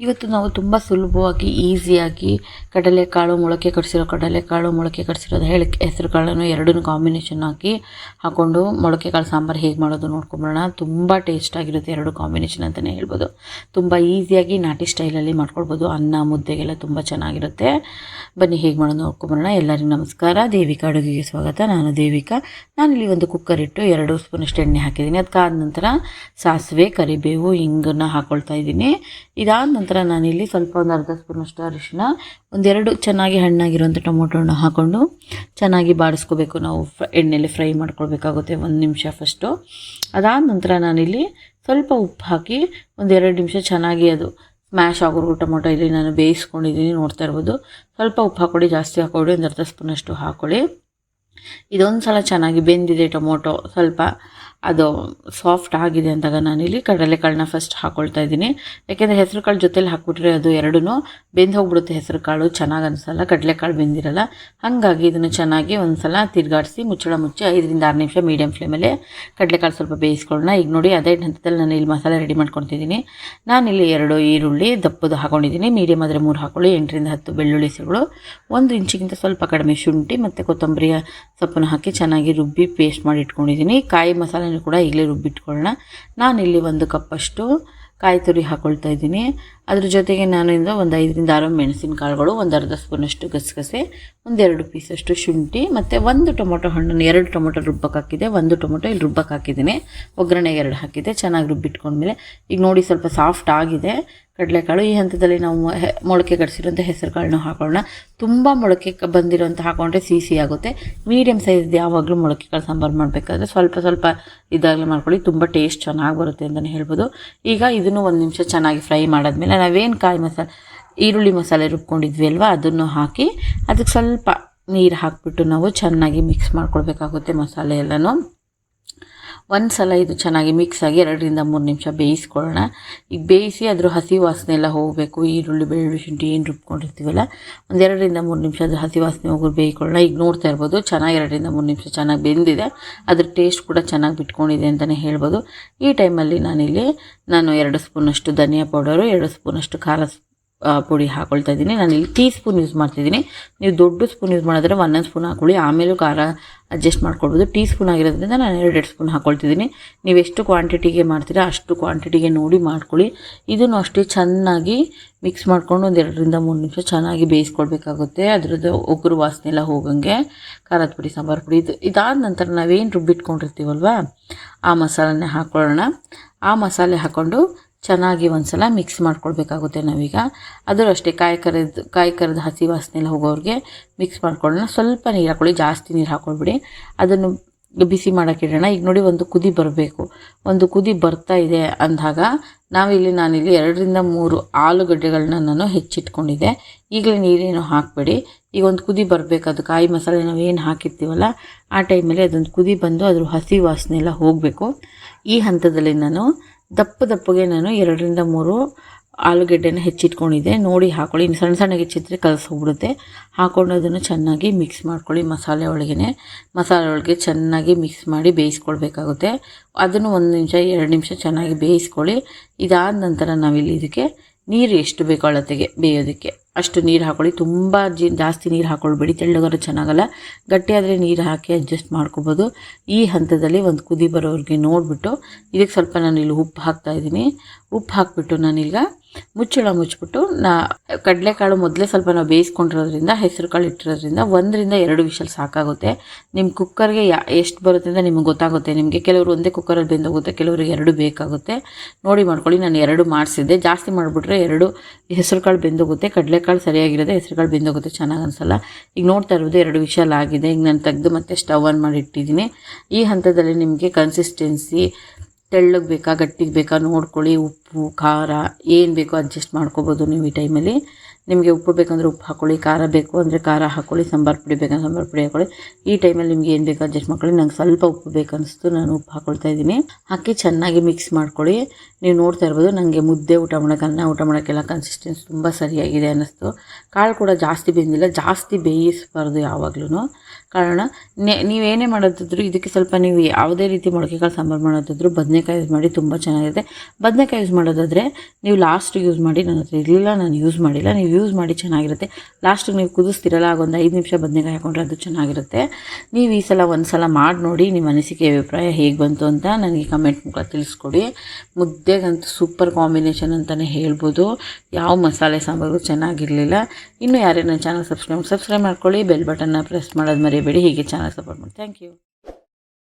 ಇವತ್ತು ನಾವು ತುಂಬ ಸುಲಭವಾಗಿ ಈಸಿಯಾಗಿ ಕಡಲೆಕಾಳು ಮೊಳಕೆ ಕಟ್ಸಿರೋ, ಕಡಲೆಕಾಳು ಮೊಳಕೆ ಕಡಿಸಿರೋದು ಹೇಳಿ ಹೆಸರು ಕಾಳನ್ನು ಎರಡನ್ನೂ ಕಾಂಬಿನೇಷನ್ ಹಾಕಿ ಹಾಕ್ಕೊಂಡು ಮೊಳಕೆ ಕಾಳು ಸಾಂಬಾರು ಹೇಗೆ ಮಾಡೋದು ನೋಡ್ಕೊಂಬರೋಣ. ತುಂಬ ಟೇಸ್ಟಾಗಿರುತ್ತೆ ಎರಡು ಕಾಂಬಿನೇಷನ್ ಅಂತಲೇ ಹೇಳ್ಬೋದು. ತುಂಬ ಈಸಿಯಾಗಿ ನಾಟಿ ಸ್ಟೈಲಲ್ಲಿ ಮಾಡ್ಕೊಳ್ಬೋದು. ಅನ್ನ, ಮುದ್ದೆಗೆಲ್ಲ ತುಂಬ ಚೆನ್ನಾಗಿರುತ್ತೆ. ಬನ್ನಿ ಹೇಗೆ ಮಾಡೋದು ನೋಡ್ಕೊಂಬರೋಣ. ಎಲ್ಲರಿಗೂ ನಮಸ್ಕಾರ. ದೇವಿಕಾ ಅಡುಗೆಗೆ ಸ್ವಾಗತ. ನಾನು ದೇವಿಕಾ. ನಾನಿಲ್ಲಿ ಒಂದು ಕುಕ್ಕರ್ ಇಟ್ಟು ಎರಡು ಸ್ಪೂನಷ್ಟು ಎಣ್ಣೆ ಹಾಕಿದ್ದೀನಿ. ಅದಕ್ಕಾದ ನಂತರ ಸಾಸಿವೆ, ಕರಿಬೇವು ಹಿಂಗನ್ನು ಹಾಕ್ಕೊಳ್ತಾ ಇದ್ದೀನಿ. ಇದಾದ ನಂತರ ನಾನಿಲ್ಲಿ ಸ್ವಲ್ಪ ಒಂದು ಅರ್ಧ ಸ್ಪೂನಷ್ಟು ಅರಿಶಿನ ಒಂದೆರಡು ಚೆನ್ನಾಗಿ ಹಣ್ಣಾಗಿರುವಂಥ ಟೊಮೊಟೊನ ಹಾಕ್ಕೊಂಡು ಚೆನ್ನಾಗಿ ಬಾಡಿಸ್ಕೋಬೇಕು. ನಾವು ಫ್ರ ಎಣ್ಣೆಯಲ್ಲಿ ಫ್ರೈ ಮಾಡ್ಕೊಳ್ಬೇಕಾಗುತ್ತೆ ಒಂದು ನಿಮಿಷ ಫಸ್ಟು ಅದಾದ ನಂತರ ನಾನಿಲ್ಲಿ ಸ್ವಲ್ಪ ಉಪ್ಪು ಹಾಕಿ ಒಂದೆರಡು ನಿಮಿಷ ಚೆನ್ನಾಗಿ ಅದು ಸ್ಮ್ಯಾಶ್ ಆಗೋರು ಟೊಮೊಟೊ ಇಲ್ಲಿ ನಾನು ಬೇಯಿಸ್ಕೊಂಡಿದ್ದೀನಿ, ನೋಡ್ತಾ ಇರ್ಬೋದು. ಸ್ವಲ್ಪ ಉಪ್ಪು ಹಾಕ್ಕೊಳ್ಳಿ ಜಾಸ್ತಿ ಹಾಕ್ಕೊಳ್ಳಿ ಒಂದು ಅರ್ಧ ಸ್ಪೂನಷ್ಟು ಹಾಕ್ಕೊಳ್ಳಿ ಇದೊಂದು ಸಲ ಚೆನ್ನಾಗಿ ಬೆಂದಿದೆ ಟೊಮೊಟೊ ಸ್ವಲ್ಪ. ಅದು ಸಾಫ್ಟ್ ಆಗಿದೆ ಅಂದಾಗ ನಾನಿಲ್ಲಿ ಕಡಲೆಕಾಳನ್ನ ಫಸ್ಟ್ ಹಾಕ್ಕೊಳ್ತಾ ಇದ್ದೀನಿ. ಯಾಕೆಂದರೆ ಹೆಸರು ಕಾಳು ಜೊತೆಲಿ ಹಾಕ್ಬಿಟ್ರೆ ಅದು ಎರಡೂ ಬೆಂದು ಹೋಗ್ಬಿಡುತ್ತೆ ಹೆಸರು ಕಾಳು ಚೆನ್ನಾಗಿ ಅನಿಸಲ್ಲ, ಕಡಲೆಕಾಳು ಬೆಂದಿರಲ್ಲ. ಹಾಗಾಗಿ ಇದನ್ನು ಚೆನ್ನಾಗಿ ಒಂದು ಸಲ ತಿರುಗಾಡಿಸಿ ಮುಚ್ಚಳ ಮುಚ್ಚಿ ಐದರಿಂದ ಆರು ನಿಮಿಷ ಮೀಡಿಯಮ್ ಫ್ಲೇಮಲ್ಲೇ ಕಡಲೆಕಾಳು ಸ್ವಲ್ಪ ಬೇಯಿಸ್ಕೊಳ್ಳೋಣ. ಈಗ ನೋಡಿ ಅದೇ ಹಂತದಲ್ಲಿ ನಾನು ಇಲ್ಲಿ ಮಸಾಲೆ ರೆಡಿ ಮಾಡ್ಕೊತಿದ್ದೀನಿ ನಾನಿಲ್ಲಿ ಎರಡು ಈರುಳ್ಳಿ ದಪ್ಪದು ಹಾಕೊಂಡಿದ್ದೀನಿ. ಮೀಡಿಯಮ್ ಆದರೆ ಮೂರು ಹಾಕೊಳ್ಳಿ, ಎಂಟರಿಂದ ಹತ್ತು ಬೆಳ್ಳುಳ್ಳಿ ಸಿಗಳು ಒಂದು ಇಂಚಿಗಿಂತ ಸ್ವಲ್ಪ ಕಡಿಮೆ ಶುಂಠಿ ಮತ್ತು ಕೊತ್ತಂಬರಿಯ ಸೊಪ್ಪನ್ನು ಹಾಕಿ ಚೆನ್ನಾಗಿ ರುಬ್ಬಿ ಪೇಸ್ಟ್ ಮಾಡಿ ಇಟ್ಕೊಂಡಿದ್ದೀನಿ. ಕಾಯಿ ಮಸಾಲೆನೂ ಕೂಡ ಈಗಲೇ ರುಬ್ಬಿಟ್ಕೊಳ್ಳೋಣ. ನಾನಿಲ್ಲಿ ಒಂದು ಕಪ್ಪಷ್ಟು ಕಾಯಿ ತುರಿ ಹಾಕ್ಕೊಳ್ತಾ ಇದ್ದೀನಿ. ಅದ್ರ ಜೊತೆಗೆ ನಾನು ಇಂದ ಒಂದು ಐದರಿಂದ ಆರು ಮೆಣಸಿನಕಾಳುಗಳು, ಒಂದು ಅರ್ಧ ಸ್ಪೂನಷ್ಟು ಗಸಗಸೆ ಒಂದೆರಡು ಪೀಸಷ್ಟು ಶುಂಠಿ, ಮತ್ತು ಒಂದು ಟೊಮೊಟೊ ಹಣ್ಣನ್ನು, ಎರಡು ಟೊಮೊಟೊ ರುಬ್ಬಕ್ಕೆ ಹಾಕಿದೆ, ಒಂದು ಟೊಮೊಟೊ ಇಲ್ಲಿ ರುಬ್ಬಕ್ಕೆ ಹಾಕಿದ್ದೀನಿ. ಒಗ್ಗರಣೆಗೆ ಎರಡು ಹಾಕಿದೆ, ಚೆನ್ನಾಗಿ ರುಬ್ಬಿಟ್ಕೊಂಡ್ಮೇಲೆ. ಈಗ ನೋಡಿ ಸ್ವಲ್ಪ ಸಾಫ್ಟ್ ಆಗಿದೆ. ಕಡಲೆಕಾಳು ಈ ಹಂತದಲ್ಲಿ ನಾವು ಮೊಳಕೆ ಗಡಿಸಿರುವಂಥ ಹೆಸರು ಕಾಳನ್ನ ಹಾಕೊಳ್ಳೋಣ. ತುಂಬ ಮೊಳಕೆ ಬಂದಿರೋಂಥ ಹಾಕೊಂಡ್ರೆ ಸಿ ಆಗುತ್ತೆ. ಮೀಡಿಯಮ್ ಸೈಜ್ದು ಯಾವಾಗಲೂ ಮೊಳಕೆ ಕಾಳು ಸಾಂಬಾರು ಮಾಡಬೇಕಾದ್ರೆ ಸ್ವಲ್ಪ ಸ್ವಲ್ಪ ಇದಾಗಲೇ ಮಾಡ್ಕೊಳ್ಳಿ. ತುಂಬ ಟೇಸ್ಟ್ ಚೆನ್ನಾಗಿ ಬರುತ್ತೆ ಅಂತಲೇ ಹೇಳ್ಬೋದು. ಈಗ ಇದನ್ನು ಒಂದು ನಿಮಿಷ ಚೆನ್ನಾಗಿ ಫ್ರೈ ಮಾಡಾದ್ಮೇಲೆ ನಾವೇನು ಕಾಯಿ ಮಸಾಲೆ ಈರುಳ್ಳಿ ಮಸಾಲೆ ರುಬ್ಕೊಂಡಿದ್ವಿ ಅಲ್ವಾ, ಅದನ್ನು ಹಾಕಿ ಅದಕ್ಕೆ ಸ್ವಲ್ಪ ನೀರು ಹಾಕಿಬಿಟ್ಟು ನಾವು ಚೆನ್ನಾಗಿ ಮಿಕ್ಸ್ ಮಾಡ್ಕೊಳ್ಬೇಕಾಗುತ್ತೆ ಮಸಾಲೆ ಎಲ್ಲನೂ. ಒಂದು ಸಲ ಇದು ಚೆನ್ನಾಗಿ ಮಿಕ್ಸ್ ಆಗಿ ಎರಡರಿಂದ ಮೂರು ನಿಮಿಷ ಬೇಯಿಸ್ಕೊಳ್ಳೋಣ. ಈಗ ಬೇಯಿಸಿ ಅದ್ರ ಹಸಿ ವಾಸನೆ ಎಲ್ಲ ಹೋಗಬೇಕು. ಈರುಳ್ಳಿ, ಬೆಳ್ಳುಳ್ಳಿ, ಶುಂಠಿ ಏನು ರುಬ್ಕೊಂಡಿರ್ತೀವಲ್ಲ, ಒಂದು ಎರಡರಿಂದ ಮೂರು ನಿಮಿಷ ಅದ್ರ ಹಸಿ ವಾಸನೆ ಹೋಗಿ ಬೇಯಿಕೊಳ್ಳೋಣ. ಈಗ ನೋಡ್ತಾ ಇರ್ಬೋದು, ಚೆನ್ನಾಗಿ ಎರಡರಿಂದ ಮೂರು ನಿಮಿಷ ಚೆನ್ನಾಗಿ ಬೆಂದಿದೆ. ಅದ್ರ ಟೇಸ್ಟ್ ಕೂಡ ಚೆನ್ನಾಗಿ ಬಿಟ್ಕೊಂಡಿದೆ ಅಂತಲೇ ಹೇಳ್ಬೋದು. ಈ ಟೈಮಲ್ಲಿ ನಾನಿಲ್ಲಿ, ನಾನು ಎರಡು ಸ್ಪೂನಷ್ಟು ಧನಿಯಾ ಪೌಡರು ಎರಡು ಸ್ಪೂನಷ್ಟು ಖಾರ ಪುಡಿ ಹಾಕೊಳ್ತಾ ಇದ್ದೀನಿ. ನಾನು ಇಲ್ಲಿ ಟೀ ಸ್ಪೂನ್ ಯೂಸ್ ಮಾಡ್ತಿದ್ದೀನಿ. ನೀವು ದೊಡ್ಡ ಸ್ಪೂನ್ ಯೂಸ್ ಮಾಡಿದ್ರೆ ಒಂದೊಂದು ಸ್ಪೂನ್ ಹಾಕೊಳ್ಳಿ. ಆಮೇಲೂ ಖಾರ ಅಡ್ಜಸ್ಟ್ ಮಾಡ್ಕೊಳ್ಬೋದು. ಟೀ ಸ್ಪೂನ್ ಆಗಿರೋದ್ರಿಂದ ನಾನು ಎರಡೆರಡು ಸ್ಪೂನ್ ಹಾಕೊಳ್ತಿದ್ದೀನಿ. ನೀವು ಎಷ್ಟು ಕ್ವಾಂಟಿಟಿಗೆ ಮಾಡ್ತೀರಾ ಅಷ್ಟು ಕ್ವಾಂಟಿಟಿಗೆ ನೋಡಿ ಮಾಡ್ಕೊಳ್ಳಿ. ಇದನ್ನು ಅಷ್ಟೇ ಚೆನ್ನಾಗಿ ಮಿಕ್ಸ್ ಮಾಡ್ಕೊಂಡು ಒಂದು ಎರಡರಿಂದ ಮೂರು ನಿಮಿಷ ಚೆನ್ನಾಗಿ ಬೇಯಿಸ್ಕೊಳ್ಬೇಕಾಗುತ್ತೆ. ಅದರದ್ದು ಒಗ್ಗರು ವಾಸನೆ ಎಲ್ಲ ಹೋಗಂಗೆ. ಖಾರದ ಪುಡಿ, ಸಾಂಬಾರು ಪುಡಿ ಇದು ಇದಾದ ನಂತರ ನಾವೇನು ರುಬ್ಬಿಟ್ಕೊಂಡಿರ್ತೀವಲ್ವಾ? ಆ ಮಸಾಲೆನೇ ಹಾಕ್ಕೊಳ್ಳೋಣ ಆ ಮಸಾಲೆ ಹಾಕ್ಕೊಂಡು ಚೆನ್ನಾಗಿ ಒಂದ್ಸಲ ಮಿಕ್ಸ್ ಮಾಡ್ಕೊಳ್ಬೇಕಾಗುತ್ತೆ ನಾವೀಗ. ಅದರ ಅಷ್ಟೇ ಕಾಯಿ ಕರಿದು, ಕಾಯಿ ಕರಿದ ಹಸಿ ವಾಸನೆ ಎಲ್ಲ ಹೋಗೋರಿಗೆ ಮಿಕ್ಸ್ ಮಾಡ್ಕೊಳ್ಳೋಣ. ಸ್ವಲ್ಪ ನೀರು ಹಾಕೊಳ್ಳಿ, ಜಾಸ್ತಿ ನೀರು ಹಾಕ್ಕೊಳ್ಬಿಡಿ ಅದನ್ನು ಬಿಸಿ ಮಾಡೋಕೆ ಇಡೋಣ. ಈಗ ನೋಡಿ ಒಂದು ಕುದಿ ಬರಬೇಕು. ಒಂದು ಕುದಿ ಬರ್ತಾ ಇದೆ ಅಂದಾಗ ನಾವಿಲ್ಲಿ ನಾನಿಲ್ಲಿ ಎರಡರಿಂದ ಮೂರು ಆಲೂಗಡ್ಡೆಗಳನ್ನ ನಾನು ಹೆಚ್ಚಿಟ್ಕೊಂಡಿದ್ದೆ. ಈಗಲೇ ನೀರೇನು ಹಾಕಬೇಡಿ. ಈಗ ಒಂದು ಕುದಿ ಬರಬೇಕು. ಅದು ಕಾಯಿ ಮಸಾಲೆ ನಾವು ಏನು ಹಾಕಿರ್ತೀವಲ್ಲ, ಆ ಟೈಮಲ್ಲಿ ಅದೊಂದು ಕುದಿ ಬಂದು ಅದ್ರ ಹಸಿ ವಾಸನೆ ಎಲ್ಲ ಹೋಗಬೇಕು. ಈ ಹಂತದಲ್ಲಿ ನಾನು ದಪ್ಪ ದಪ್ಪಗೆ ನಾನು ಎರಡರಿಂದ ಮೂರು ಆಲೂಗೆಡ್ಡೆನ ಹೆಚ್ಚಿಟ್ಕೊಂಡಿದ್ದೆ. ನೋಡಿ ಹಾಕೊಳ್ಳಿ. ಇನ್ನು ಸಣ್ಣ ಸಣ್ಣಗೆ ಹೆಚ್ಚಿದ್ರೆ ಕಲಸೋಗ್ಬಿಡುತ್ತೆ ಹಾಕೊಂಡು ಅದನ್ನು ಚೆನ್ನಾಗಿ ಮಿಕ್ಸ್ ಮಾಡ್ಕೊಳ್ಳಿ ಮಸಾಲೆ ಒಳಗೆ ಮಸಾಲೆ ಒಳಗೆ ಚೆನ್ನಾಗಿ ಮಿಕ್ಸ್ ಮಾಡಿ ಬೇಯಿಸ್ಕೊಳ್ಬೇಕಾಗುತ್ತೆ. ಅದನ್ನು ಒಂದು ನಿಮಿಷ, ಎರಡು ನಿಮಿಷ ಚೆನ್ನಾಗಿ ಬೇಯಿಸ್ಕೊಳ್ಳಿ. ಇದಾದ ನಂತರ ನಾವಿಲ್ಲಿ ಇದಕ್ಕೆ ನೀರು ಎಷ್ಟು ಬೇಕೋ ಅಳತೆಗೆ ಬೇಯೋದಕ್ಕೆ. ಅಷ್ಟು ನೀರು ಹಾಕೊಳ್ಳಿ. ತುಂಬ ಜಿ, ಜಾಸ್ತಿ ನೀರು ಹಾಕೊಳ್ಬೇಡಿ. ತೆಳ್ಳಗಾದ್ರೆ ಚೆನ್ನಾಗಲ್ಲ. ಗಟ್ಟಿಯಾದರೆ ನೀರು ಹಾಕಿ ಅಡ್ಜಸ್ಟ್ ಮಾಡ್ಕೋಬೋದು. ಈ ಹಂತದಲ್ಲಿ ಒಂದು ಕುದಿ ಬರೋರಿಗೆ ನೋಡಿಬಿಟ್ಟು ಇದಕ್ಕೆ ಸ್ವಲ್ಪ ನಾನು ಇಲ್ಲಿ ಉಪ್ಪು ಹಾಕ್ತಾ ಇದ್ದೀನಿ. ಉಪ್ಪು ಹಾಕ್ಬಿಟ್ಟು ನಾನೀಗ ಮುಚ್ಚಳ ಮುಚ್ಚಿಬಿಟ್ಟು ನಾ, ಕಡಲೆಕಾಳು ಮೊದಲೇ ಸ್ವಲ್ಪ ನಾವು ಬೇಯಿಸ್ಕೊಂಡಿರೋದ್ರಿಂದ ಹೆಸರು ಕಾಳು ಇಟ್ಟಿರೋದ್ರಿಂದ ಒಂದರಿಂದ ಎರಡು ವಿಷಲ್ ಸಾಕಾಗುತ್ತೆ. ನಿಮ್ಮ ಕುಕ್ಕರ್ಗೆ ಯಾ, ಎಷ್ಟು ಬರುತ್ತೆ ಅಂತ ನಿಮ್ಗೆ ಗೊತ್ತಾಗುತ್ತೆ. ನಿಮಗೆ ಕೆಲವರು ಒಂದೇ ಕುಕ್ಕರಲ್ಲಿ ಬೆಂದೋಗುತ್ತೆ, ಕೆಲವರಿಗೆ ಎರಡು ಬೇಕಾಗುತ್ತೆ. ನೋಡಿ ಮಾಡ್ಕೊಳ್ಳಿ, ನಾನು ಎರಡು ಮಾಡಿಸಿದ್ದೆ. ಜಾಸ್ತಿ ಮಾಡಿಬಿಟ್ರೆ ಎರಡು ಹೆಸರು ಕಾಳು ಬೆಂದೋಗುತ್ತೆ, ಕಡಲೆಕಾಳು ಸರಿಯಾಗಿರೋದೆ ಹೆಸರುಗಳು ಕಾಳು ಬೆಂದೋಗುತ್ತೆ, ಚೆನ್ನಾಗಿ ಅನಿಸಲ್ಲ. ಈಗ ನೋಡ್ತಾ ಇರೋದು ಎರಡು ವಿಷಲ್ ಆಗಿದೆ. ಈಗ ನಾನು ತೆಗೆದು ಮತ್ತೆ ಸ್ಟವ್ ಆನ್ ಮಾಡಿ ಇಟ್ಟಿದ್ದೀನಿ. ಈ ಹಂತದಲ್ಲಿ ನಿಮಗೆ ಕನ್ಸಿಸ್ಟೆನ್ಸಿ ತೆಳ್ಳಗೆ ಬೇಕಾ, ಗಟ್ಟಿಗೆ ಬೇಕಾ ನೋಡ್ಕೊಳ್ಳಿ. ಉಪ್ಪು, ಖಾರ, ಏನು ಬೇಕೋ ಅಡ್ಜಸ್ಟ್ ಮಾಡ್ಕೋಬೋದು ನೀವು ಈ ಟೈಮಲ್ಲಿ ನಿಮಗೆ ಉಪ್ಪು ಬೇಕಂದ್ರೆ ಉಪ್ಪು ಹಾಕ್ಕೊಳ್ಳಿ ಖಾರ ಬೇಕು ಅಂದರೆ ಖಾರ ಹಾಕ್ಕೊಳ್ಳಿ ಸಾಂಬಾರು ಪುಡಿ ಬೇಕಂದ್ರೆ ಸಾಂಬಾರು ಪುಡಿ ಹಾಕ್ಕೊಳ್ಳಿ ಈ ಟೈಮಲ್ಲಿ ನಿಮಗೆ ಏನು ಬೇಕು ಅಡ್ಜಸ್ಟ್ ಮಾಡ್ಕೊಳ್ಳಿ. ನಂಗೆ ಸ್ವಲ್ಪ ಉಪ್ಪು ಬೇಕನ್ನಿಸ್ತು, ನಾನು ಉಪ್ಪು ಹಾಕ್ಕೊಳ್ತಾ ಇದ್ದೀನಿ. ಹಾಕಿ ಚೆನ್ನಾಗಿ ಮಿಕ್ಸ್ ಮಾಡ್ಕೊಳ್ಳಿ. ನೀವು ನೋಡ್ತಾ ಇರ್ಬೋದು ನನಗೆ ಮುದ್ದೆ ಊಟ ಮಾಡೋಕೆ, ಅನ್ನ ಊಟ ಮಾಡೋಕ್ಕೆಲ್ಲ ಕನ್ಸಿಸ್ಟೆನ್ಸಿ ತುಂಬ ಸರಿಯಾಗಿದೆ ಅನ್ನಿಸ್ತು. ಕಾಳು ಕೂಡ ಜಾಸ್ತಿ ಬೆಂದಿಲ್ಲ, ಜಾಸ್ತಿ ಬೇಯಿಸಬಾರ್ದು ಯಾವಾಗ್ಲೂ ಕಾರಣ ನೀವೇನೇ ಮಾಡೋದಿದ್ರು, ಇದಕ್ಕೆ ಸ್ವಲ್ಪ ನೀವು ಯಾವುದೇ ರೀತಿ ಮೊಳಕೆ ಕಾಳು ಸಾಂಬಾರು ಮಾಡೋದಿದ್ರು ಬದನೆ ಬದನೆಕಾಯಿ ಯೂಸ್ ಮಾಡಿ ತುಂಬ ಚೆನ್ನಾಗಿರುತ್ತೆ ಬದನೆಕಾಯಿ ಯೂಸ್ ಮಾಡೋದಾದರೆ, ನೀವು ಲಾಸ್ಟ್ ಯೂಸ್ ಮಾಡಿ ನನ್ನ ಹತ್ರ ಇರಲಿಲ್ಲ, ನಾನು ಯೂಸ್ ಮಾಡಿಲ್ಲ, ನೀವು ಯೂಸ್ ಮಾಡಿ ಚೆನ್ನಾಗಿರುತ್ತೆ. ಲಾಸ್ಟಿಗೆ ನೀವು ಕುದಿಸ್ತಿರಲ್ಲ ಆಗ ಒಂದು ಐದು ನಿಮಿಷ ಬದನೆಕಾಯಿ ಹಾಕೊಂಡ್ರೆ ಅದು ಚೆನ್ನಾಗಿರುತ್ತೆ. ನೀವು ಈ ಸಲ ಒಂದು ಸಲ ಮಾಡಿ ನೋಡಿ ನಿಮ್ಮ ಅನಿಸಿಕೆ, ಅಭಿಪ್ರಾಯ ಹೇಗೆ ಬಂತು ಅಂತ ನನಗೆ ಕಮೆಂಟ್ ಮುಖ ತಿಳಿಸ್ಕೊಡಿ. ಮುದ್ದೆಗಂತೂ ಸೂಪರ್ ಕಾಂಬಿನೇಷನ್ ಅಂತಲೇ ಹೇಳ್ಬೋದು. ಯಾವ ಮಸಾಲೆ ಸಾಂಬಾರು ಚೆನ್ನಾಗಿರಲಿಲ್ಲ. ಇನ್ನು ಯಾರೇ ನನ್ನ ಚಾನಲ್ ಸಬ್ಸ್ಕ್ರೈಬ್ ಸಬ್ಸ್ಕ್ರೈಬ್ ಮಾಡ್ಕೊಳ್ಳಿ ಬೆಲ್ ಬಟನ್ನ ಪ್ರೆಸ್ ಮಾಡೋದು ಮರಿಬೇಡಿ. ಹೀಗೆ ಚಾನಲ್ ಸಪೋರ್ಟ್ ಮಾಡಿ. Thank you